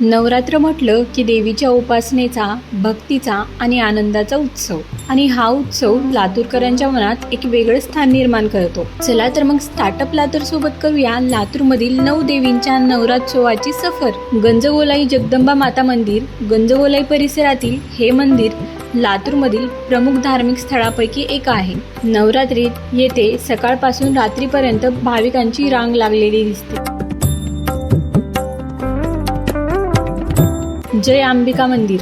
नवरात्र म्हटलं की देवीच्या उपासनेचा भक्तीचा आणि आनंदाचा उत्सव. आणि हा उत्सव लातूरकरांच्या मनात एक वेगळं स्थान निर्माण करतो. चला तर मग स्टार्टअप लातूर सोबत करूया लातूरमधील नऊ देवींच्या नवरात्रोत्सवाची सफर. गंजगोलाई जगदंबा माता मंदिर गंजगोलाई परिसरातील हे मंदिर लातूरमधील प्रमुख धार्मिक स्थळापैकी एक आहे. नवरात्रीत येथे सकाळपासून रात्रीपर्यंत भाविकांची रांग लागलेली दिसते. जय अंबिका मंदिर.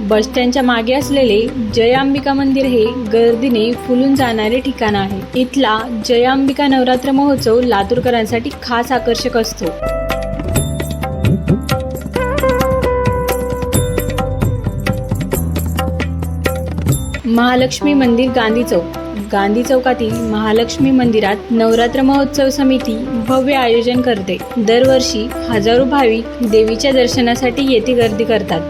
बस स्टँडच्या मागे असलेले जय अंबिका मंदिर हे गर्दीने फुलून जाणारे ठिकाण आहे. इथला जय अंबिका नवरात्र महोत्सव लातूरकरांसाठी खास आकर्षक असतो. महालक्ष्मी मंदिर गांधी चौक. गांधी चौकातील महालक्ष्मी मंदिरात नवरात्र महोत्सव समिती भव्य आयोजन करते. दरवर्षी हजारो भाविक देवीच्या दर्शनासाठी येथे गर्दी करतात.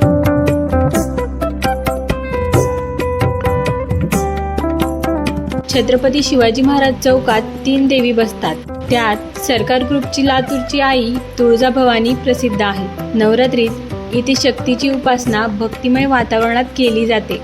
छत्रपती शिवाजी महाराज चौकात तीन देवी बसतात. त्यात सरकार ग्रुपची लातूरची आई तुळजा भवानी प्रसिद्ध आहे. नवरात्रीत इथे शक्तीची उपासना भक्तिमय वातावरणात केली जाते.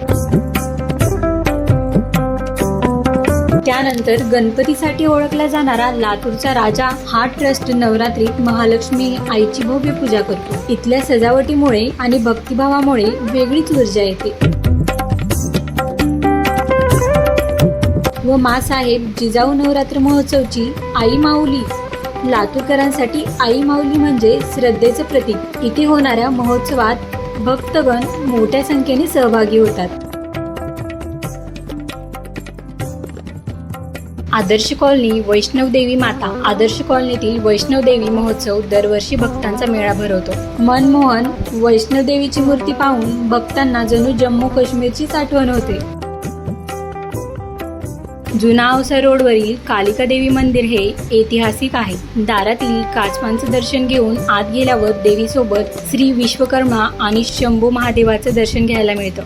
त्यानंतर गणपतीसाठी ओळखला जाणारा लातूरचा राजा हा ट्रस्ट नवरात्रीत महालक्ष्मी आईची भव्य पूजा करतो. इथल्या सजावटीमुळे आणि भक्तिभावामुळे वेगळीच ऊर्जा येते. व मासाहेब जिजाऊ नवरात्र महोत्सवची आई माऊली. लातूरकरांसाठी आई माऊली म्हणजे श्रद्धेचं प्रतीक. इथे होणाऱ्या महोत्सवात भक्तगण मोठ्या संख्येने सहभागी होतात. आदर्श कॉलनी वैष्णव देवी माता आदर्श कॉलनीतील वैष्णव देवी महोत्सव दरवर्षी भक्तांचा मेळा भरवतो. मनमोहन वैष्णव देवीची मूर्ती पाहून भक्तांना जणू जम्मू काश्मीरचीच आठवण होते. जुना औसा रोडवरील कालिका देवी मंदिर हे ऐतिहासिक आहे. दारातील काचवांचं दर्शन घेऊन आत गेल्यावर देवीसोबत श्री विश्वकर्मा आणि शंभू महादेवाचं दर्शन घ्यायला मिळतं.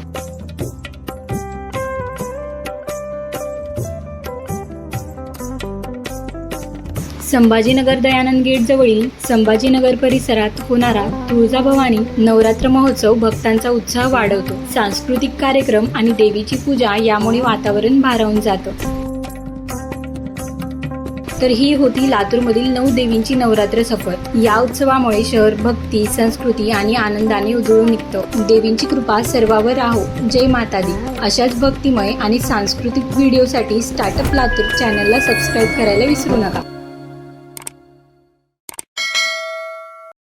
संभाजीनगर दयानंद गेट जवळील संभाजीनगर परिसरात होणारा तुळजाभवानी नवरात्र महोत्सव भक्तांचा उत्साह वाढवतो. सांस्कृतिक कार्यक्रम आणि देवीची पूजा यामुळे वातावरण भारावून जातं. तर ही होती लातूरमधील नऊ देवींची नवरात्र सफर. या उत्सवामुळे शहर भक्ती संस्कृती आणि आनंदाने उजळून निघतं. देवींची कृपा सर्वावर राहो. जय माता दी अशाच भक्तिमय आणि सांस्कृतिक व्हिडिओसाठी स्टार्टअप लातूर चॅनलला सबस्क्राईब करायला विसरू नका.